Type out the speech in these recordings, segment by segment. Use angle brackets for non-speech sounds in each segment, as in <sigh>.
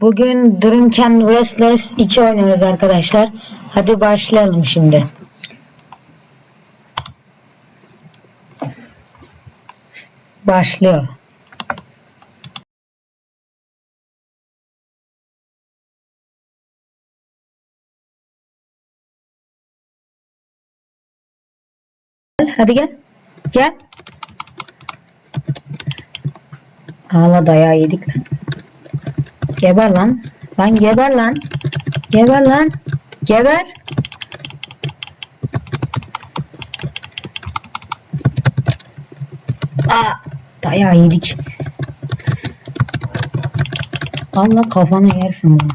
Bugün Drunken Wrestlers 2 oynuyoruz arkadaşlar. Hadi başlayalım şimdi. Başlıyor. Hadi gel. Gel. Ağla dayağı yedik lan. Geber lan. Lan geber lan. Geber lan. Geber. Aa, dayağı yedik. Allah kafana yersin bunu.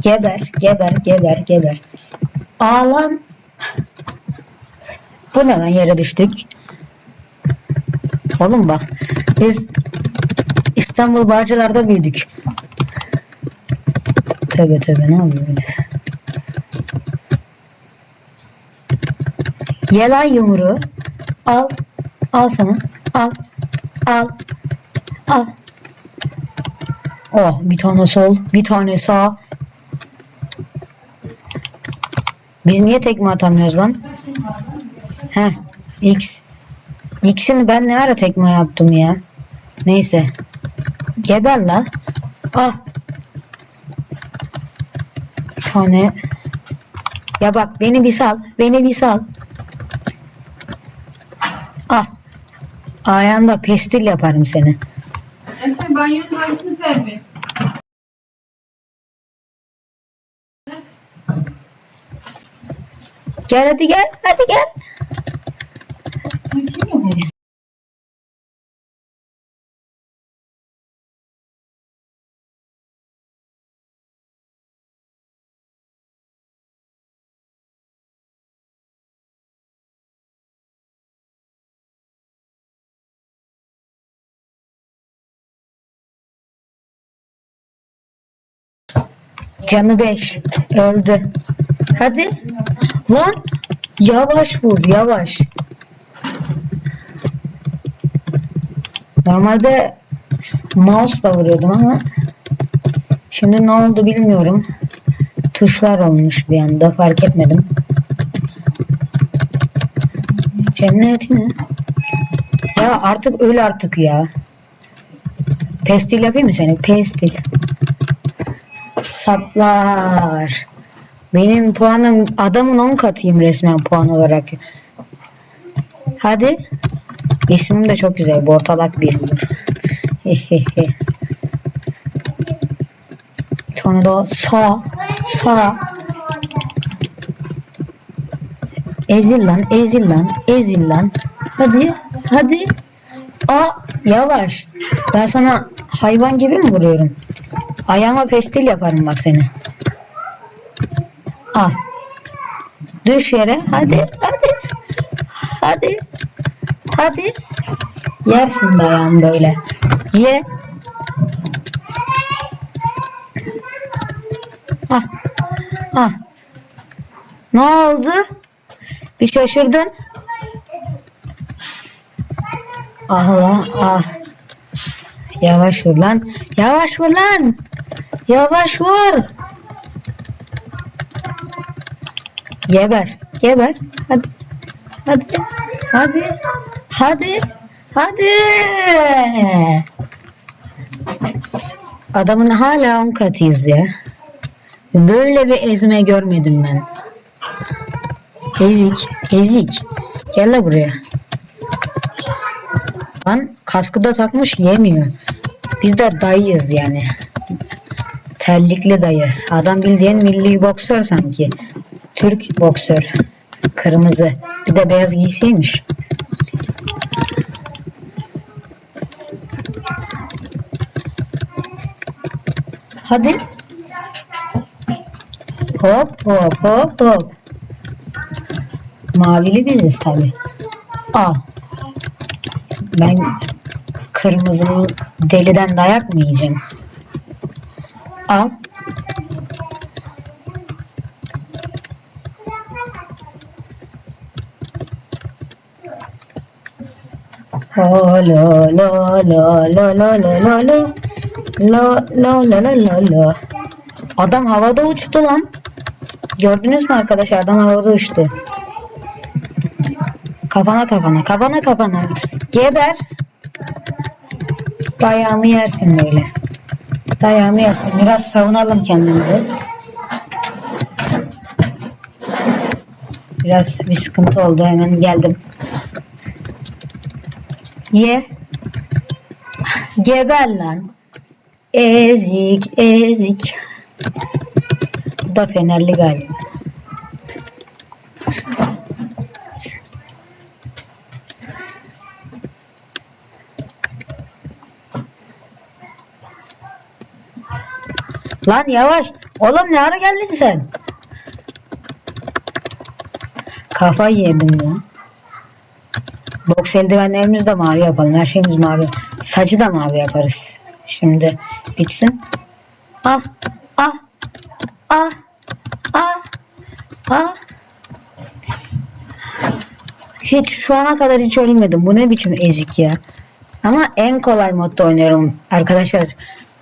Geber, geber, geber, geber. Aa lan. Bu ne lan yere düştük. Oğlum bak biz İstanbul Bağcılar'da büyüdük. Tövbe tövbe ne oluyor öyle? Ye lan yumruğu. Al. Al sana. Al. Al. Al. Oh bir tane sol. Bir tane sağ. Biz niye tekme atamıyoruz lan? Heh. X. X'ini ben ne ara tekme yaptım ya. Neyse. Geber la. Ah. Bir tane. Ya bak beni bir sal. Beni bir sal. Ah. Ayağında pestil yaparım seni. Eser banyonun hangisini sevmiyor? Gel hadi gel. Hadi gel. Canı 5. Öldü. Hadi. Lan. Yavaş vur. Yavaş. Normalde mouse'la vuruyordum ama şimdi ne oldu bilmiyorum. Tuşlar olmuş bir anda fark etmedim. Cennet mi? Ya artık öl artık ya. Pestil yapayım mı seni? Pestil. Saplar. Benim puanım adamın 10 katıyım resmen puan olarak. Hadi. İsmim de çok güzel. Bortalak bir tane daha sağ. Sağ. Ezil lan. Ezil lan. Ezil lan. Hadi. Hadi. Aa yavaş. Ben sana hayvan gibi mi vuruyorum? Ayağıma pestil yaparım bak seni. Al. Düş yere. Hadi. Hadi. Hadi. Hadi. Yersin dayağım böyle. Ye. Ah. Ah. Ne oldu? Bir şaşırdın. Ah la ah. Yavaş vur lan. Yavaş vur lan. Yavaş vur. Geber. Geber. Hadi. Hadi. Hadi. Hadi. Hadi. Adamın hala on katıyız ya. Böyle bir ezme görmedim ben. Ezik. Ezik. Gel la buraya. Lan kaskı da takmış yemiyor. Biz de dayıyız yani. Terlikli dayı. Adam bildiğin milli boksör sanki. Türk boksör. Kırmızı. Bir de beyaz giysiymiş. Hadi. Hop hop hop hop. Mavili biziz tabi. Al. Ben kırmızılı deliden dayak mı yiyeceğim? al. La la la la la la la la La la la la la la. Adam havada uçtu lan. Gördünüz mü arkadaşlar adam havada uçtu. Kafana kafana kafana kafana. Geber. Bayağımı yersin böyle. Dayağımı yersin. Biraz savunalım kendimizi. Biraz bir sıkıntı oldu. Hemen geldim. Ye. Geber lan. Ezik ezik. Bu da fenerli galiba. Lan yavaş. Oğlum ne ara geldin sen? Kafa yedim ya. Boks eldivenlerimizi de mavi yapalım. Her şeyimiz mavi. Saçı da mavi yaparız. Şimdi bitsin. Ah, ah, ah, ah, ah. Hiç şu ana kadar hiç ölmedim. Bu ne biçim ezik ya. Ama en kolay modda oynuyorum arkadaşlar.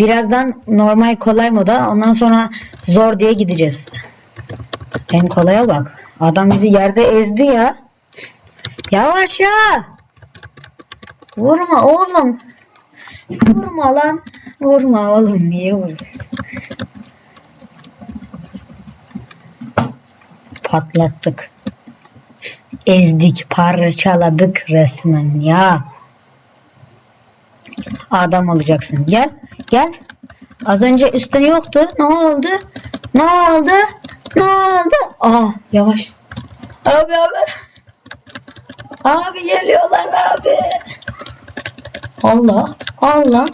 Birazdan normal kolay moda ondan sonra zor diye gideceğiz. En kolaya bak. Adam bizi yerde ezdi ya. Yavaş ya. Vurma oğlum. Vurma lan. Vurma oğlum. Niye vuruyorsun? Patlattık. Ezdik, parçaladık resmen ya. Adam olacaksın. Gel, gel. Az önce üstte yoktu. Ne oldu? Ne oldu? Ne oldu? Aa, yavaş. Abi abi. Abi geliyorlar abi. Allah Allah.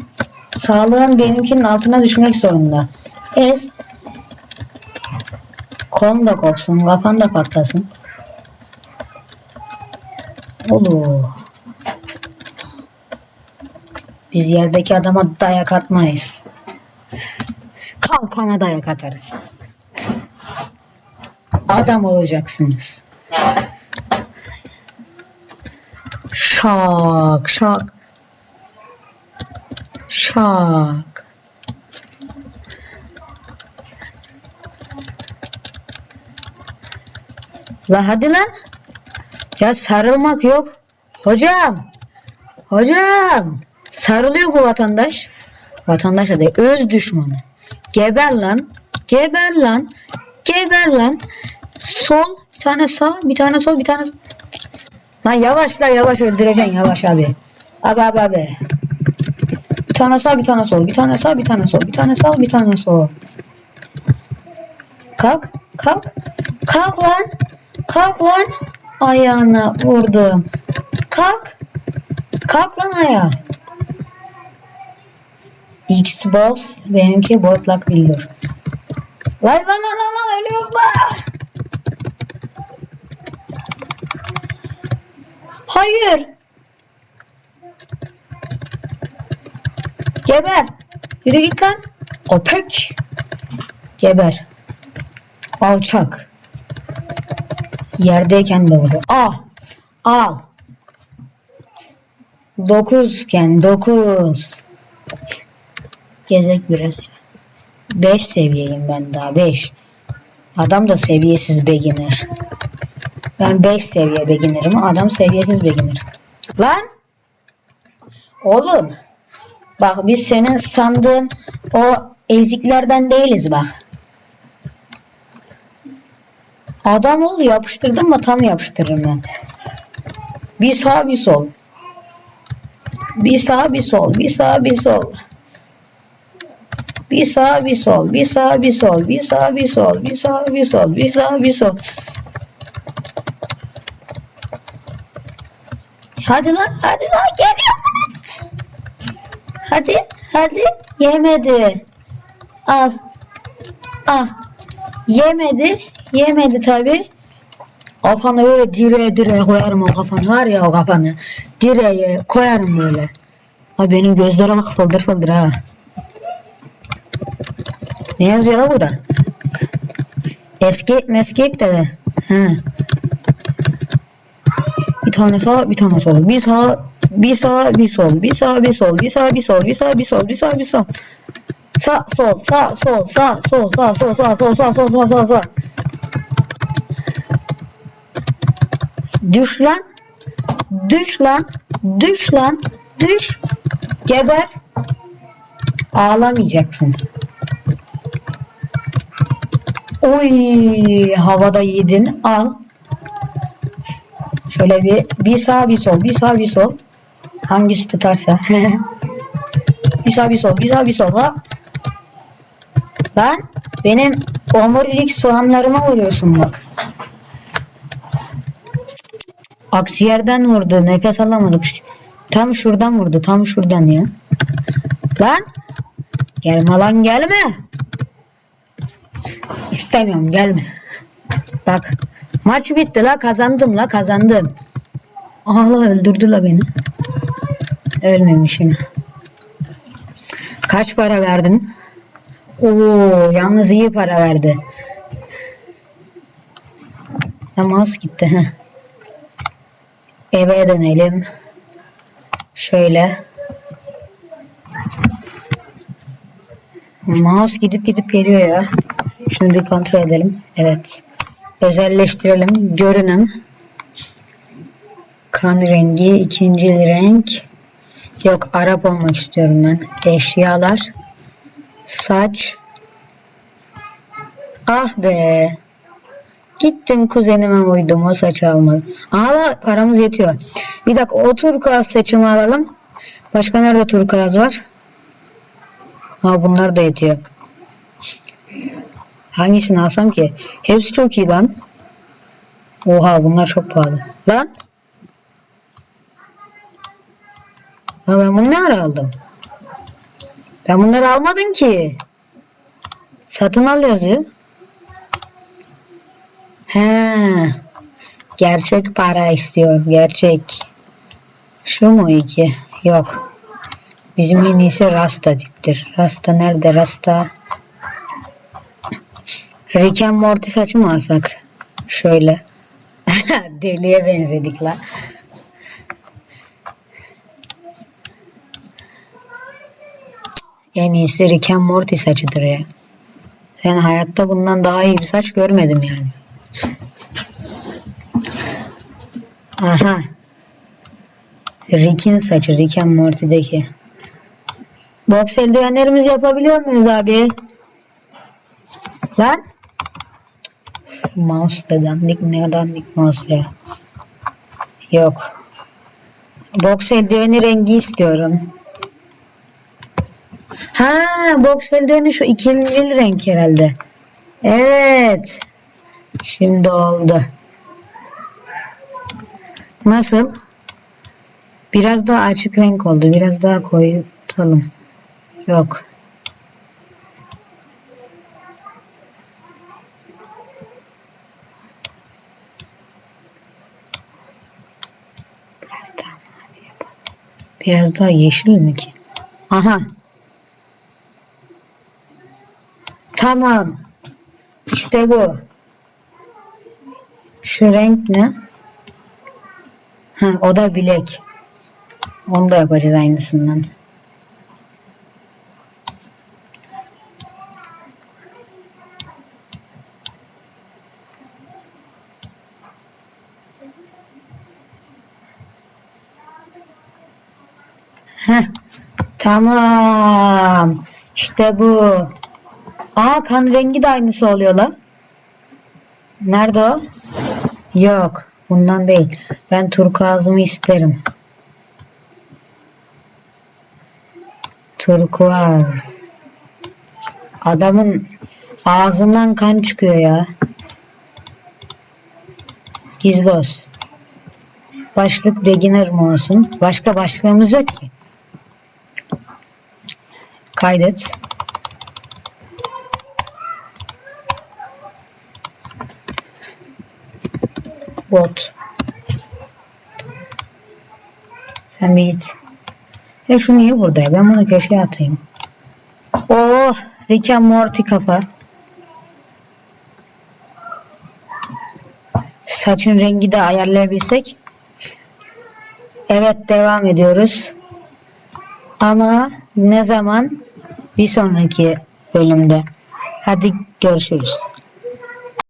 Sağlığın benimkinin altına düşmek zorunda. Ez. Kolun da kopsun, kafan da patlasın. Olur. Biz yerdeki adama dayak atmayız. Kalkana dayak atarız. Adam olacaksınız. Şak şak. Şak. La hadi lan. Ya sarılmak yok. Hocam. Hocam. Sarılıyor bu vatandaş. Vatandaş da değil, öz düşmanı. Geber lan. Geber lan. Geber lan. Sol. Bir tane sağ. Bir tane sol. Bir tane Lan yavaş la yavaş öldüreceksin yavaş abi. Abi abi abi. Bir tane sağ bir tane sol. Bir tane sağ bir tane sol. Bir tane sağ bir tane sol. Kalk. Kalk. Kalk lan. Kalk lan. Ayağına vurdum. Kalk. Kalk lan ayağa. Xbox benimki botlak bildir. Lan lan lan lan lan ölüyoruz lan. Hayır. Geber. Yürü git lan. Köpek. Geber. Alçak. Yerdeyken de vurdu. Al. Al. Dokuzken dokuz. Gezek biraz. Beş seviyeyim ben daha. Beş. Adam da seviyesiz beginner. Ben 5 seviye beginnerim. Adam seviyesiz beginner. Lan! Oğlum! Bak biz senin sandığın o eziklerden değiliz bak. Adam ol yapıştırdım mı tam yapıştırırım ben. Bir sağ bir sol. Bir sağ bir sol. Bir sağ bir sol. Bir sağ bir sol. Bir sağ bir sol. Bir sağ bir sol. Bir sağ bir sol. Bir sağ bir sol. Hadi lan hadi lan geliyor. Hadi hadi yemedi. Al. Al. Yemedi. Yemedi tabi. Kafanı böyle direğe direğe koyarım o kafanı var ya o kafanı. Direğe koyarım böyle. Ha benim gözlere bak fıldır fıldır ha. Ne yazıyor la burada? Escape escape dedi. He. Bir tane sağ, bir tane sol. Bir sağ, Bir sağ bir sol. Bir sağ bir sol. Bir sağ bir sol. Bir sağ bir sol. Bir sağ bir sol. Sağ sol sağ sol sağ sol sağ sol sağ sol sağ sol sağ sol sağ. Düş lan. Düş lan. Düş lan. Düş. Geber. Ağlamayacaksın. Oy havada yedin. Al. Şöyle bir bir sağ bir sol. Bir sağ bir sol. Hangisi tutarsa. <laughs> bir sağ bir sol. Bir sağ bir sol. Hop. Lan benim omurilik soğanlarıma vuruyorsun bak. Akciğerden vurdu. Nefes alamadık. Tam şuradan vurdu. Tam şuradan ya. Lan. Gelme lan gelme. İstemiyorum gelme. Bak. Maç bitti la kazandım la kazandım. Allah öldürdü la beni. Ölmemişim. Kaç para verdin? Oo, yalnız iyi para verdi. Mouse gitti. Eve dönelim. Şöyle. Mouse gidip gidip geliyor ya. Şunu bir kontrol edelim. Evet. Özelleştirelim. Görünüm. Kan rengi. ikinci renk. Yok Arap olmak istiyorum ben. Eşyalar. Saç. Ah be. Gittim kuzenime uydum o saçı almadım. Aa paramız yetiyor. Bir dakika o turkuaz saçımı alalım. Başka nerede turkuaz var? Ha bunlar da yetiyor. Hangisini alsam ki? Hepsi çok iyi lan. Oha bunlar çok pahalı. Lan. Ha ben bunu ne ara aldım? Ben bunları almadım ki. Satın al yazıyor. He. Gerçek para istiyor. Gerçek. Şu mu iki? Yok. Bizim en iyisi Rasta'cıktır. Rasta nerede? Rasta. Rick and Morty saçı mı alsak? Şöyle. <laughs> Deliye benzedik la. En iyisi Rick and Morty saçıdır ya. Yani hayatta bundan daha iyi bir saç görmedim yani. Aha. Rick'in saçı. Rick and Morty'deki. Box eldivenlerimizi yapabiliyor muyuz abi? Lan. Mouse da dandik. Ne dandik mouse ya. Yok. Box eldiveni rengi istiyorum. Ha, box eldiveni şu ikinci renk herhalde. Evet. Şimdi oldu. Nasıl? Biraz daha açık renk oldu. Biraz daha koyutalım. Yok. Biraz daha mavi yapalım. Biraz daha yeşil mi ki? Aha. Tamam. İşte bu. Şu renk ne? Ha, o da bilek. Onu da yapacağız aynısından. Heh, tamam. İşte bu. Aa kan rengi de aynısı oluyor lan. Nerede o? Yok. Bundan değil. Ben turkuazımı isterim. Turkuaz. Adamın ağzından kan çıkıyor ya. Gizlos. Başlık beginner mı olsun? Başka başlığımız yok ki. Kaydet. Bot. Sen bir git. Ya şu niye burada ya? Ben bunu köşeye atayım. Oh! Rick and Morty kafa. Saçın rengi de ayarlayabilsek. Evet devam ediyoruz. Ama ne zaman? Bir sonraki bölümde. Hadi görüşürüz.